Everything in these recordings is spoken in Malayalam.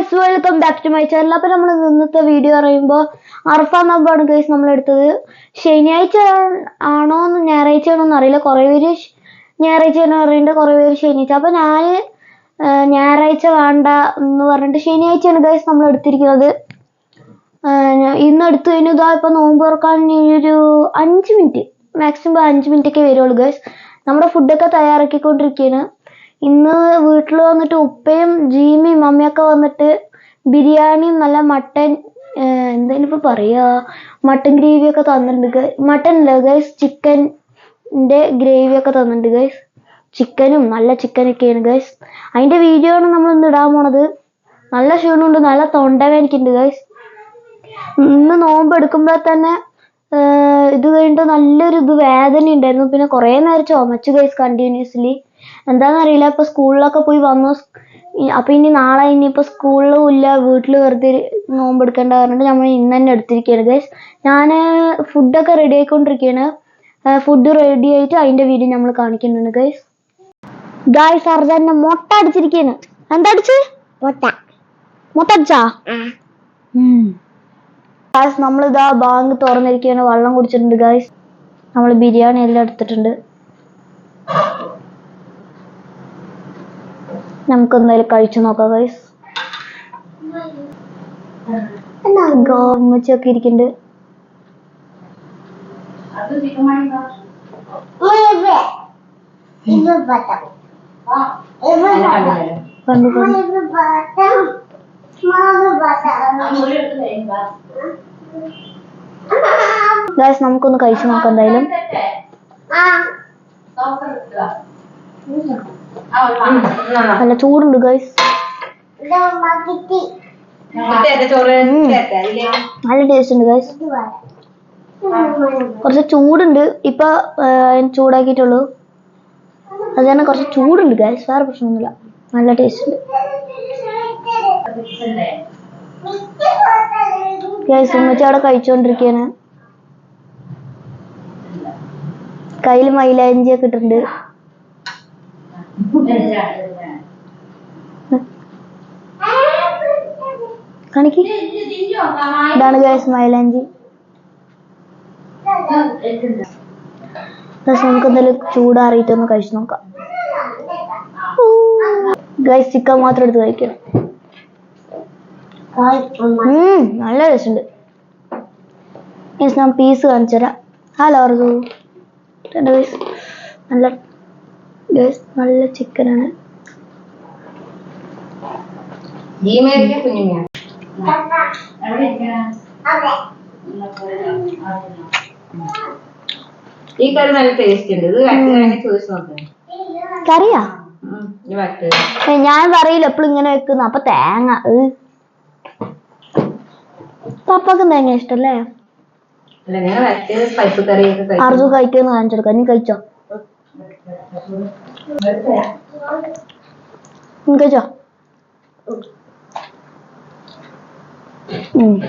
Guys welcome back to my channel അപ്പൊ നമ്മൾ ഇന്നത്തെ വീഡിയോ പറയുമ്പോൾ അർഫ നബ്ബാണ് ഗൈസ് നമ്മൾ എടുത്തത് ശനിയാഴ്ച ആണോ ഞായറാഴ്ച ആണോ എന്ന് അറിയില്ല. കുറേ പേര് ഞായറാഴ്ച ആണ് പറയുന്നുണ്ട് കുറേ പേര് ശനിയാഴ്ച. അപ്പൊ ഞാൻ ഞായറാഴ്ച വേണ്ട എന്ന് പറഞ്ഞിട്ട് ശനിയാഴ്ചയാണ് ഗൈസ് നമ്മൾ എടുത്തിരിക്കുന്നത്. ഇന്ന് എടുത്തു കഴിഞ്ഞാൽ ഇതാ നോമ്പ് തുറക്കാൻ ഒരു അഞ്ച് മിനിറ്റ് മാക്സിമം അഞ്ച് മിനിറ്റ് ഒക്കെ വരുള്ളൂ ഗൈസ് നമ്മുടെ ഫുഡൊക്കെ തയ്യാറാക്കിക്കൊണ്ടിരിക്കുകയാണ് ഇന്ന് വീട്ടിൽ വന്നിട്ട് ഉപ്പയും ജീമിയും മമ്മിയൊക്കെ വന്നിട്ട് ബിരിയാണിയും നല്ല മട്ടൻ എന്തായാലും ഇപ്പൊ പറയാ? മട്ടൻ ഗ്രേവിയൊക്കെ തന്നിട്ടുണ്ട്. മട്ടൻ അല്ല ഗൈസ് ചിക്കന്റെ ഗ്രേവി ഒക്കെ തന്നിട്ടുണ്ട് ഗൈസ് ചിക്കനും നല്ല ചിക്കനൊക്കെയാണ് ഗൈസ് അതിന്റെ വീഡിയോ ആണ് നമ്മൾ ഇന്ന് ഇടാൻ പോണത്. നല്ല ക്ഷീണമുണ്ട് നല്ല തൊണ്ട വേദനിക്കുന്നുണ്ട് ഗൈസ് ഇന്ന് നോമ്പ് എടുക്കുമ്പോൾ തന്നെ ഇത് കഴിഞ്ഞിട്ട് നല്ലൊരു ഇത് വേദന ഉണ്ടായിരുന്നു പിന്നെ കുറേ നേരം ചുമച്ചു ഗൈസ് കണ്ടിന്യൂസ്ലി എന്താണെന്നറിയില്ല ഇപ്പൊ സ്കൂളിലൊക്കെ പോയി വന്നു. അപ്പൊ ഇനി നാളെ ഇനിയിപ്പോ സ്കൂളിലും ഇല്ല വീട്ടിൽ വെറുതെ നോമ്പെടുക്കേണ്ട നോമ്പ് എടുക്കേണ്ട പറഞ്ഞിട്ട് നമ്മൾ ഇന്ന് തന്നെ എടുത്തിരിക്കുകയാണ് ഗൈസ് ഞാൻ ഫുഡൊക്കെ റെഡി ആയിക്കൊണ്ടിരിക്കുകയാണ് ഫുഡ് റെഡി ആയിട്ട് അതിന്റെ വീഡിയോ നമ്മൾ കാണിക്കുന്നുണ്ട് ഗൈസ് ഗായ്സ് അർജന്റെ മുട്ട അടിച്ചിരിക്കുകയാണ് എന്താ അടിച്ച്? മുട്ട. മുട്ട അടിച്ചാ? ഗായ്സ് നമ്മളിതാ ബാങ്ക് തുറന്നിരിക്കുകയാണ് വെള്ളം കുടിച്ചിട്ടുണ്ട് ഗായ്സ് നമ്മൾ ബിരിയാണി എല്ലാം എടുത്തിട്ടുണ്ട്. നമുക്ക് എന്തായാലും കഴിച്ചു നോക്കാം ഗായ്സ് ഗോമച്ചൊക്കെ ഇരിക്കുന്നുണ്ട് നമുക്കൊന്ന് കഴിച്ചു നോക്കാം എന്തായാലും നല്ല ചൂടുണ്ട് ഗൈസ് നല്ല ടേസ്റ്റ് ഉണ്ട് ഗൈസ് കുറച്ച് ചൂടുണ്ട്. ഇപ്പൊ ചൂടാക്കിയിട്ടുള്ളൂ. അത് തന്നെ കുറച്ച് ചൂടുണ്ട് ഗൈസ് വേറെ പ്രശ്നമൊന്നുമില്ല. നല്ല ടേസ്റ്റ് ഉണ്ട്. ഗൈസ് ഉമ്മച്ചി അവിടെ കഴിച്ചുകൊണ്ടിരിക്കുകയാണ് കയ്യിൽ മൈലാഞ്ചിയൊക്കെ ഇട്ടിട്ടുണ്ട്. കാണിക്ക്. എന്തായാലും ചൂടാറിയിട്ടൊന്ന് കഴിച്ചു നോക്കാം. ഗൈസ് ചിക്കൻ മാത്രം എടുത്ത് കഴിക്കണം നല്ല രസമുണ്ട് ഗൈസ് ഞാൻ പീസ് കാണിച്ചു തരാം ഹലോ അർജു നല്ല ഗൈസ് നല്ല ചിക്കനാണ് ആണ്. കുഞ്ഞുമിയ ഈ കറി നല്ല ടേസ്റ്റ് ഉണ്ട്. ഇത് വരട്ടി ചോദിച്ചു നോക്കാം. കറിയാ? ഞാൻ പറയില്ല. എപ്പോഴും ഇങ്ങനെ വെക്കുന്ന. അപ്പൊ തേങ്ങ പപ്പക്ക് തേങ്ങ ഇഷ്ടല്ലേ അർജു കഴിക്കുന്ന കാണിച്ചെടുക്കാം നീ കഴിച്ചോ? കഴിച്ചോ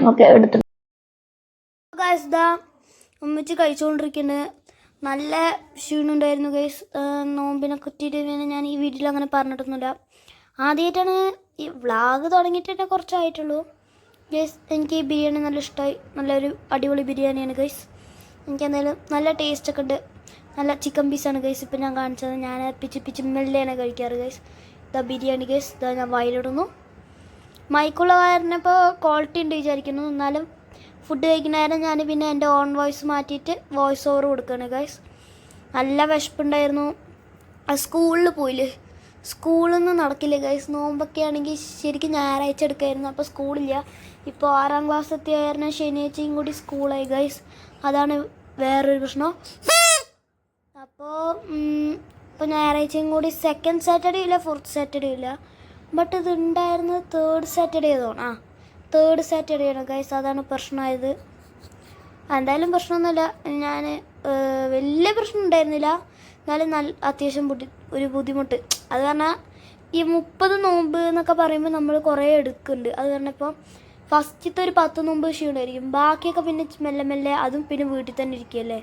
ഓക്കെ എടുത്തു. ഗൈസ് ദാ ഉമ്മച്ചി കഴിച്ചുകൊണ്ടിരിക്കുന്നത് നല്ല ക്ഷീണുണ്ടായിരുന്നു ഗൈസ് നോമ്പിനെ കുറ്റിയിട്ട് പിന്നെ ഞാൻ ഈ വീട്ടിൽ അങ്ങനെ പറഞ്ഞിട്ടൊന്നുമില്ല. ആദ്യമായിട്ടാണ് ഈ വ്ളാഗ് തുടങ്ങിയിട്ട് തന്നെ കുറച്ചായിട്ടുള്ളൂ. ഗൈസ് എനിക്ക് ഈ ബിരിയാണി നല്ല ഇഷ്ടമായി നല്ലൊരു അടിപൊളി ബിരിയാണിയാണ് ഗൈസ് എനിക്ക് എന്തായാലും നല്ല ടേസ്റ്റൊക്കെ ഉണ്ട്. നല്ല ചിക്കൻ പീസാണ് ഗൈസ് ഇപ്പം ഞാൻ കാണിച്ചത്. ഞാൻ പിച്ച് പിച്ച് മെല്ലെയാണ് കഴിക്കാറ് ഗൈസ് ദ ബിരിയാണി ഗൈസ് ഇതാ ഞാൻ വയലിടുന്നു. മൈക്കുള്ള കാരണപ്പോൾ ക്വാളിറ്റി ഉണ്ട് വിചാരിക്കുന്നു. എന്നാലും ഫുഡ് കഴിക്കുന്ന നേരം ഞാൻ പിന്നെ എന്റെ ഓൺ വോയിസ് മാറ്റിയിട്ട് വോയിസ് ഓവർ കൊടുക്കുകയാണ് ഗൈസ് നല്ല വിശപ്പുണ്ടായിരുന്നു. സ്കൂളിൽ പോയില്ലേ? സ്കൂളൊന്നും നടക്കില്ല ഗൈസ് നോമ്പൊക്കെ ആണെങ്കിൽ ശരിക്കും ഞായറാഴ്ച എടുക്കായിരുന്നു. അപ്പോൾ സ്കൂളില്ല ഇപ്പോൾ ആറാം ക്ലാസ് എത്തിയ ശനിയാഴ്ചയും കൂടി സ്കൂളായി ഗൈസ് അതാണ് വേറൊരു പ്രശ്നം. അപ്പോൾ ഇപ്പോൾ ഞായറാഴ്ചയും കൂടി സെക്കൻഡ് സാറ്റർഡേ ഇല്ല ഫോർത്ത് സാറ്റർഡേ ഇല്ല. ബട്ട് ഇത് ഉണ്ടായിരുന്നത് തേർഡ് സാറ്റർഡേ ആയതാണ് ആ തേർഡ് സാറ്റർഡേ ആണ്. ഗൈസ് അതാണ് പ്രശ്നമായത്. എന്തായാലും പ്രശ്നമൊന്നുമില്ല. ഞാൻ വലിയ പ്രശ്നം ഉണ്ടായിരുന്നില്ല. എന്നാലും നല്ല അത്യാവശ്യം ബുദ്ധി ഒരു ബുദ്ധിമുട്ട്. അത് കാരണം ഈ മുപ്പത് നോമ്പ് എന്നൊക്കെ പറയുമ്പോൾ നമ്മൾ കുറേ എടുക്കുന്നുണ്ട്. അത് കാരണം ഇപ്പം ഫസ്റ്റത്തെ ഒരു പത്ത് നോമ്പ് ക്ഷീണമായിരിക്കും ബാക്കിയൊക്കെ പിന്നെ മെല്ലെ മെല്ലെ അതും പിന്നെ വീട്ടിൽ തന്നെ ഇരിക്കുകയല്ലേ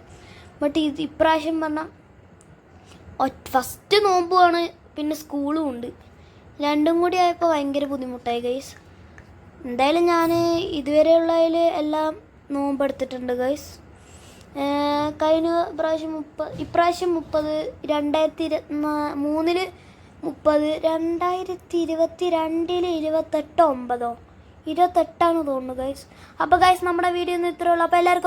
ബട്ട് ഇത് ഇപ്രാവശ്യം പറഞ്ഞാൽ ഫസ്റ്റ് നോമ്പുമാണ് പിന്നെ സ്കൂളും ഉണ്ട്. രണ്ടും കൂടി ആയപ്പോൾ ഭയങ്കര ബുദ്ധിമുട്ടായി ഗൈസ് എന്തായാലും ഞാൻ ഇതുവരെയുള്ളതിൽ എല്ലാം നോമ്പെടുത്തിട്ടുണ്ട് ഗൈസ് കഴിഞ്ഞ പ്രാവശ്യം മുപ്പത് ഇപ്രാവശ്യം മുപ്പത് രണ്ടായിരത്തി ഇരുപത്തിനാ മൂന്നിൽ മുപ്പത് രണ്ടായിരത്തി ഇരുപത്തി രണ്ടിൽ ഇരുപത്തെട്ടോ ഒമ്പതോ? ഇരുപത്തെട്ടാണ് തോന്നുന്നു ഗൈസ് അപ്പോൾ ഗൈസ് നമ്മുടെ വീഡിയോ ഒന്നും ഇത്രയുള്ളൂ അപ്പോൾ എല്ലാവർക്കും